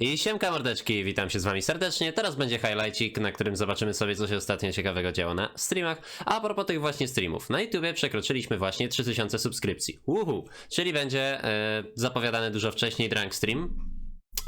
I siemka mordeczki, witam się z wami serdecznie. Teraz będzie highlightcik, na którym zobaczymy sobie, co się ostatnio ciekawego działo na streamach. A propos tych właśnie streamów, na YouTubie przekroczyliśmy właśnie 3000 subskrypcji. Uhu! Czyli będzie e, zapowiadany dużo wcześniej Drunk Stream.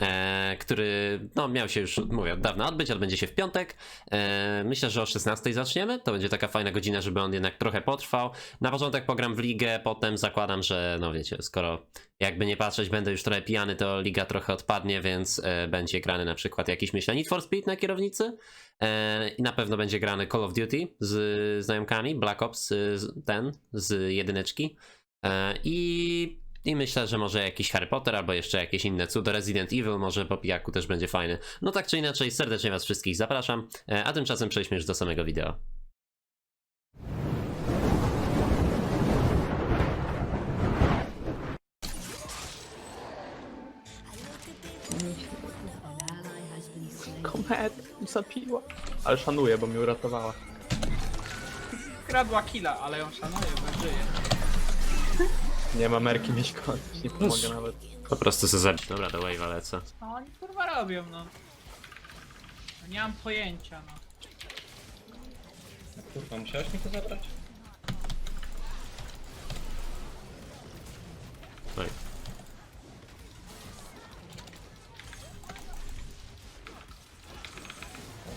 E, który no, miał się już, mówię, od dawna odbyć, odbędzie się w piątek. E, myślę, że o 16 zaczniemy. To będzie taka fajna godzina, żeby on jednak trochę potrwał. Na początek pogram w ligę, potem zakładam, że no wiecie, skoro jakby nie patrzeć, będę już trochę pijany, to liga trochę odpadnie, więc e, będzie grany na przykład jakiś myślę Need for Speed na kierownicy. I na pewno będzie grany Call of Duty z znajomkami, Black Ops ten z jedyneczki. I i myślę, że może jakiś Harry Potter albo jeszcze jakieś inne cudo. Resident Evil może po pijaku też będzie fajny. No tak czy inaczej, serdecznie was wszystkich zapraszam. E, A tymczasem przejdźmy już do samego wideo. Komet zapiła. Ale szanuję, bo mnie uratowała. Kradła killa, ale ją szanuję, bo żyje. Nie ma merki mi szkodzić, nie pomogę nawet. Po prostu se zabić. Dobra, do wave'a lecę. Co oni kurwa robią, no? No Nie mam pojęcia, no. Kurwa, musiałeś mi to zabrać? Oj.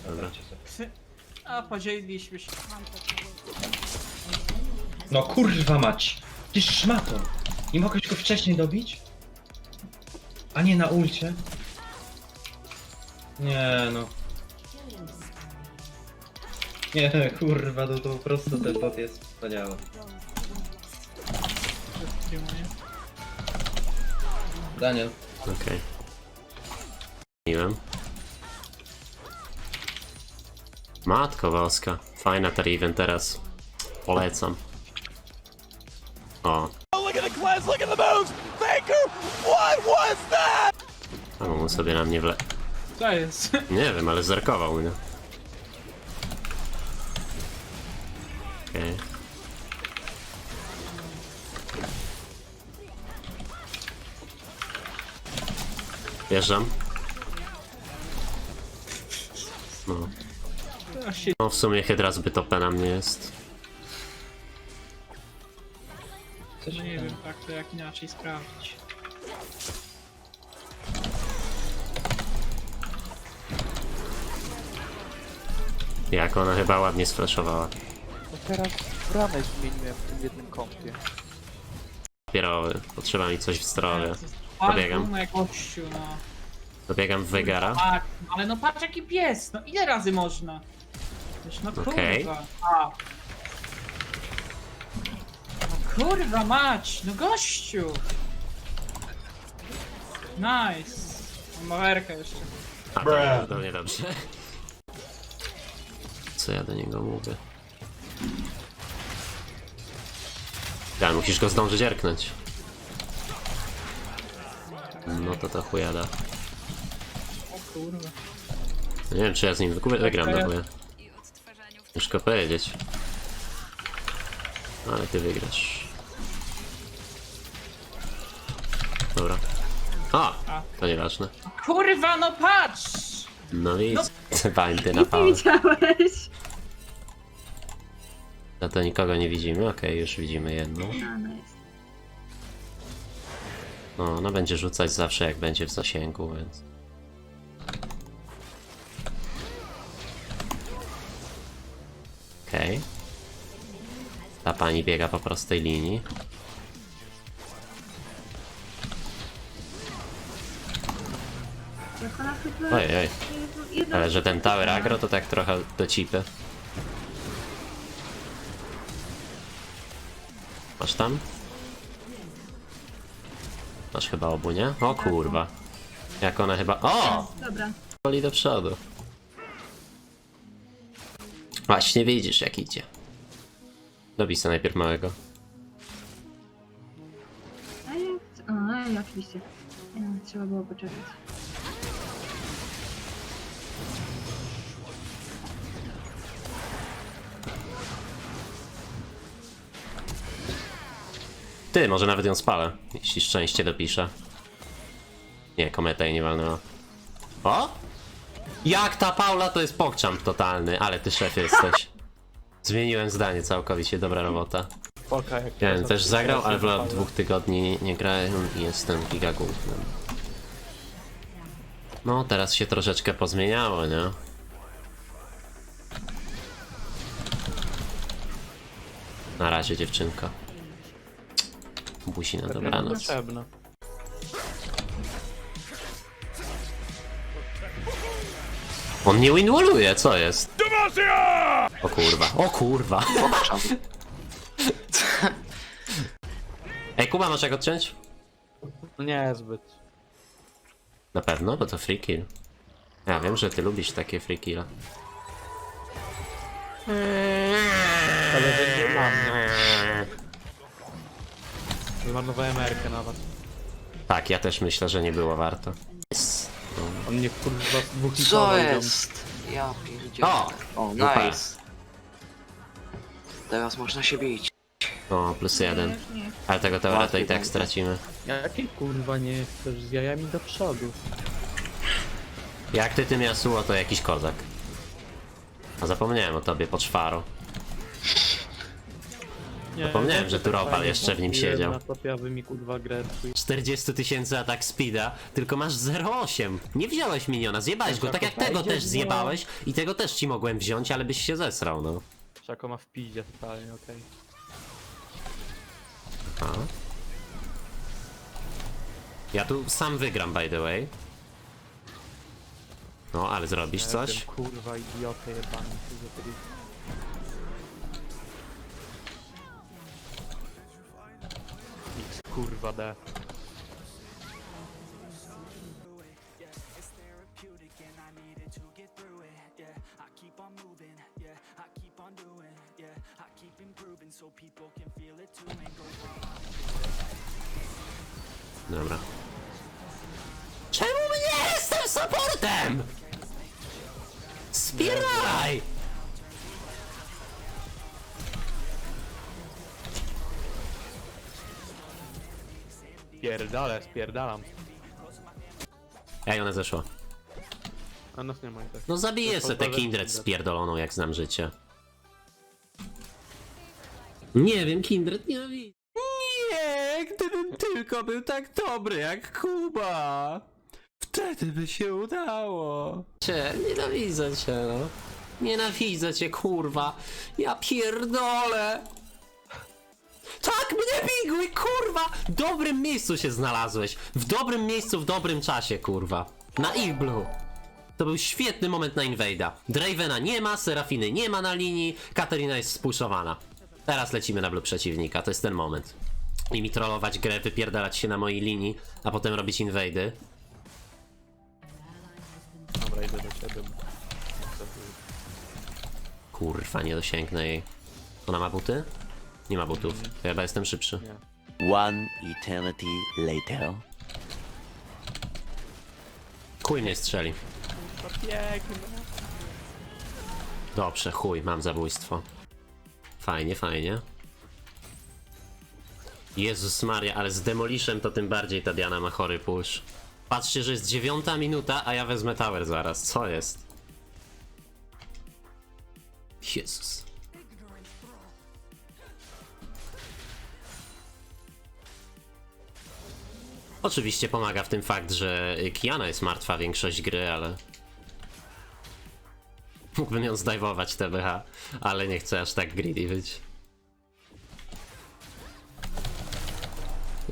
Dobra. Psy. A, podzieliliśmy się. No kurwa mać! Ty szmato! Nie mogłeś go wcześniej dobić? A nie na ulcie? Nie no. Nie, kurwa, to, to po prostu ten bot jest wspaniały. Daniel. Okej. Miłem. Matko boska. Fajna ta Riven teraz. Polecam. That? A mu sobie na mnie wle... Co jest? Nie wiem, ale zerkował mnie. Okej. Wjeżdżam. No. O, no, w sumie Hydra zbyt OP na mnie jest. Coś No nie wiem, tak to jak inaczej sprawdzić. Jak ona chyba ładnie sflashowała. No teraz bramę zmieniłem w tym jednym kąpie. Papierowy. Potrzeba mi coś w na gościu, no. Dobiegam w Wegara. Tak, ale no patrz jaki pies, no ile razy można? Wiesz, no kurwa. A. No kurwa mać, no gościu. Nice. Mam mawerkę jeszcze. A, to, to niedobrze. Co ja do niego mówię? Ja, musisz go zdążyć erknąć. No to to chujada. O kurwa. Nie wiem, czy ja z nim wykupię, wygram na chuja. Ciężko powiedzieć. Ale ty wygrasz. Dobra. O! To nieważne. Kurwa, no patrz! No i bańty na pałę. widziałeś. No to nikogo nie widzimy, okej, już widzimy jedną. A, nice. No, ona będzie rzucać zawsze jak będzie w zasięgu, więc... Okej. Ta pani biega po prostej linii. Ojej. Ale że ten tower agro to tak trochę do cipy. Masz tam? Masz chyba obu, nie? O kurwa. Jak ona chyba... O! Dobra. Woli do przodu. Właśnie widzisz jak idzie. Dobij sobie najpierw małego. A jak... A oczywiście. Trzeba było poczekać. Ty, może nawet ją spalę, jeśli szczęście dopiszę. Nie, kometa jej nie walnęła. O! Jak ta Paula to jest pokczam totalny, ale ty szef jesteś. Zmieniłem zdanie całkowicie, dobra robota. Jak Ja bym też zagrał, ale od dwóch tygodni nie grałem i jestem gigagultnym. No, teraz się troszeczkę pozmieniało, nie? Na razie, dziewczynka. Busi na dobranoc. Potrzebna. On nie winwalluje, co jest? O kurwa, o kurwa. Ej, Kuba, masz jak odciąć? No nie zbyt. Na pewno, bo to free kill. Ja wiem, że ty lubisz takie free kill. Ale będzie dla mnie. Zmarnowałem Erkę na was. Tak, ja też myślę, że nie było warto. On mnie kurwa dwóch Co jest? Ja pierdzielę. O! O, Super. nice. Teraz można się bić. O, plus jeden. Już nie. Ale tego towara to i tak stracimy. Jakie kurwa nie chcesz z jajami do przodu? Jak ty tym Yasuo, to jakiś kozak. A zapomniałem o tobie, poczwaro. Nie, Zapomniałem, że tu tak Robal fajnie jeszcze w nim siedział. Mi kurwa grę psuj- 40 tysięcy atak speeda, tylko masz 0,8. Nie wziąłeś miniona, zjebałeś go, tak jak tego też zjebałeś i tego też ci mogłem wziąć, ale byś się zesrał, no. Szako ma w piździe totalnie, okej. A. Ja tu sam wygram, by the way. No, ale zrobisz coś? jestem, Kurwa idiotę jebany. ty za kurwa D. Dobra. Czemu nie jestem supportem? Spieraj! Pierdolę, spierdalam. Ej, ona zeszła. A nas nie ma i tak. No zabiję se tę Kindred spierdoloną, jak znam życie. Nie wiem, Kindred nienawidzę. Nie, gdybym tylko był tak dobry jak Kuba. Wtedy by się udało. Cię, nienawidzę cię, no. Nienawidzę cię, kurwa. Ja pierdolę. Tak, mnie biguj, kurwa! W dobrym miejscu się znalazłeś. W dobrym miejscu, w dobrym czasie, kurwa. Na ich blue. To był świetny moment na Invade'a. Dravena nie ma, Serafiny nie ma na linii, Katarina jest spuszowana. Teraz lecimy na blue przeciwnika, to jest ten moment. I mi trollować grę, wypierdalać się na mojej linii, a potem robić invade'y. Dobra, idę do ciebie. Kurwa, nie dosięgnę jej. Ona ma buty? Nie ma butów. Ja chyba jestem szybszy. One eternity later. Chuj mnie strzeli. Dobrze, chuj, mam zabójstwo. Fajnie, fajnie. Jezus Maria, ale z Demoliszem to tym bardziej ta Diana ma chory push. Patrzcie, że jest dziewiąta minuta, a ja wezmę tower zaraz. Co jest? Jezus. Oczywiście pomaga w tym fakt, że Kiana jest martwa większość gry, ale... Mógłbym ją zdajwować TBH, ale nie chcę aż tak greedy być.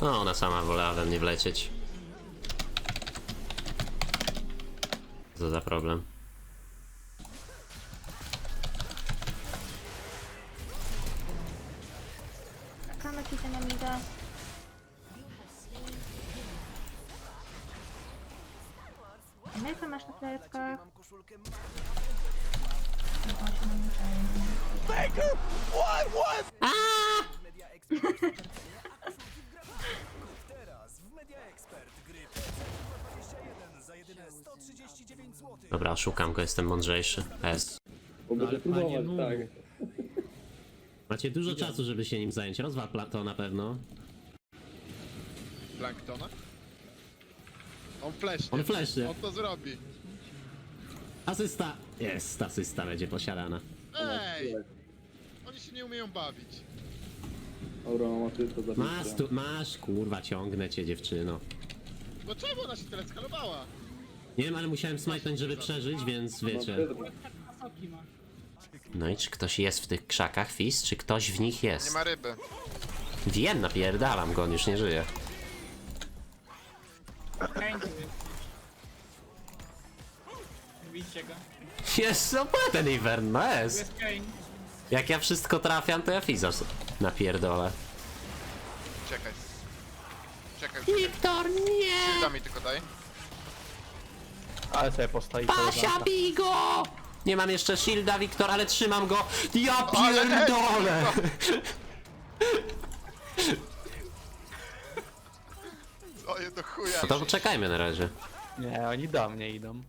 No, ona sama wolała we mnie wlecieć. Co za problem. Kamek na mida. Milka masz na plecach. Baker, what was Dobra, oszukam go, jestem mądrzejszy. S. Macie dużo czasu, żeby się nim zająć. Rozwapla to na pewno. Planktona? On flesznie. On flesznie. On to zrobi. Asysta. Jest, asysta będzie posiadana. Ej! Oni się nie umieją bawić. Dobra, mam ty to Masz, tu, masz, kurwa, ciągnę cię dziewczyno. No czemu ona się tyle skalowała? Nie wiem, ale musiałem smajtnąć, żeby przeżyć, więc wiecie. Ma. No i czy ktoś jest w tych krzakach, Fizz? Czy ktoś w nich Nie jest? ma ryby. Wiem, napierdalam go, on już nie żyje. Kane tu jest. Widzicie go? Jest super ten Ivern, no Tu jest. jest Kane. Jak ja wszystko trafiam, to ja Fizza s- napierdolę. Czekaj. Czekaj, Wiktor, nie! da mi tylko daj. Ale sobie postoi Pasia, bij go! Nie mam jeszcze shielda, Wiktor, ale trzymam go. Ja Ale- pierdolę! O, je do chuja. No to czekajmy na razie. Nie, oni do mnie idą.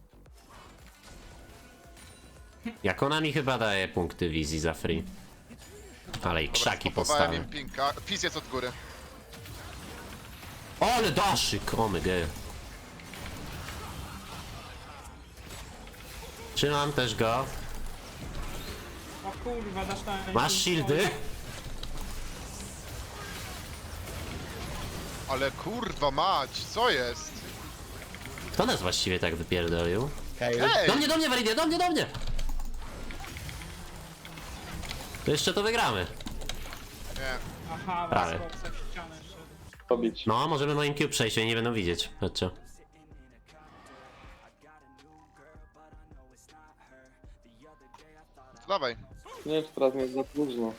Jak ona mi chyba daje punkty wizji za free. Ale i krzaki Popowałem postawię. im pinka. Pis jest od góry. Ale daszyk! O my god. Trzymam też go. O kurwa, dasz tam. Masz shieldy? Ale kurwa mać, co jest? Kto nas właściwie tak wypierdolił? Hej, Ej! Do mnie, do mnie, Validia, do mnie, do mnie! To jeszcze to wygramy. Nie. Aha, Prawie. was w ścianę jeszcze. robić. No, możemy moim cube przejść, oni nie będą widzieć. Chodźcie. Dawaj. Nie wiem, czy teraz nie jest za późno.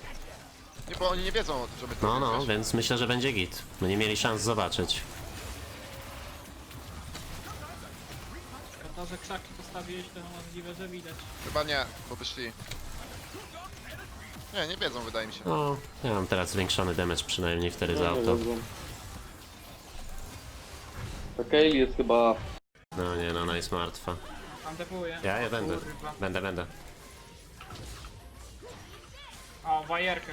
Nie, bo oni nie wiedzą, żeby to No, no, wygrać. więc myślę, że będzie git. No nie mieli szans zobaczyć. Szkoda, że krzaki postawiłeś, to możliwe, że widać. Chyba nie, bo by szli. Nie, nie wiedzą, wydaje mi się. No, ja mam teraz zwiększony damage przynajmniej wtedy za auto. Ta Kaylee jest chyba... No nie, no, ona jest martwa. Tam depuję. Ja, ja O będę. kurwa. Będę, będę. O, wajerkę.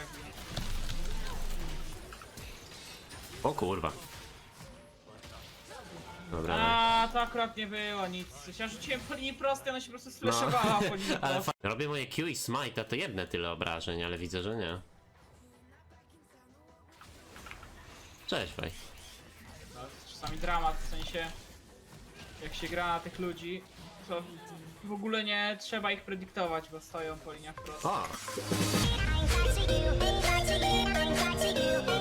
O kurwa. Dobra. A, to akurat nie było nic. Ja rzuciłem po linii prostej, ona się po prostu splashowała po linii No. Ale prostej. fa- robię moje Q i smite, to jedne tyle obrażeń, ale widzę, że nie. Cześć, faj. To jest czasami dramat, w sensie jak się gra na tych ludzi, to w ogóle nie trzeba ich predyktować, bo stoją po liniach prostych. O! I'm got to you, I'm got to you, I'm got to you.